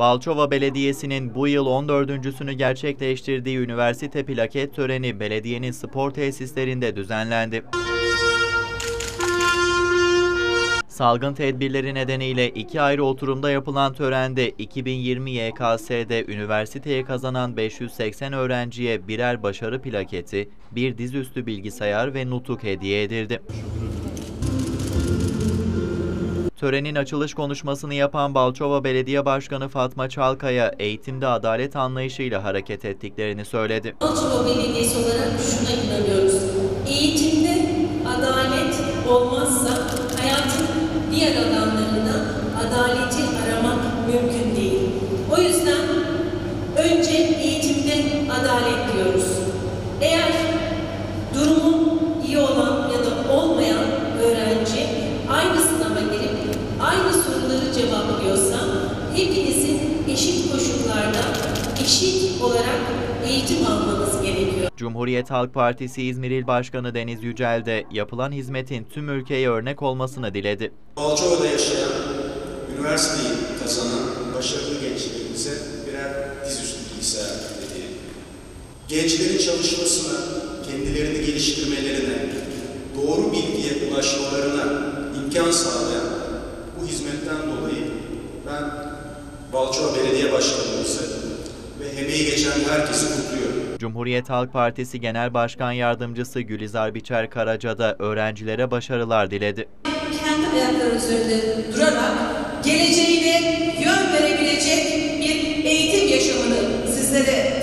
Balçova Belediyesi'nin bu yıl 14.sünü gerçekleştirdiği üniversite plaket töreni belediyenin spor tesislerinde düzenlendi. Salgın tedbirleri nedeniyle iki ayrı oturumda yapılan törende 2020 YKS'de üniversiteye kazanan 580 öğrenciye birer başarı plaketi, bir dizüstü bilgisayar ve nutuk hediye edildi. Törenin açılış konuşmasını yapan Balçova Belediye Başkanı Fatma Çalkaya, eğitimde adalet anlayışıyla hareket ettiklerini söyledi. Balçova Belediyesi olarak şuna inanıyoruz. Eğitimde adalet olmazsa hayatın diğer alanlarında adaleti aramak mümkün değil. O yüzden önce eğitimde adalet diyoruz. Eğer hepinizin eşit koşullarda eşit olarak eğitim almanız gerekiyor. Cumhuriyet Halk Partisi İzmir İl Başkanı Deniz Yücel de yapılan hizmetin tüm ülkeye örnek olmasını diledi. Balçova'da yaşayan, üniversiteyi kazanan başarılı gençlerimize birer dizüstü bilgisayar hediye. Gençlerin çalışmasına, kendilerini geliştirmelerine, doğru bilgiye ulaşmalarına imkan sağlayan bu hizmetten dolayı ben Balçova Belediye Başkanımızı ve emeği geçen herkesi kutluyorum. Cumhuriyet Halk Partisi Genel Başkan Yardımcısı Gülizar Biçer Karaca da öğrencilere başarılar diledi. kendi ayakları üzerinde durarak geleceğine yön verebilecek bir eğitim yaşamını sizlere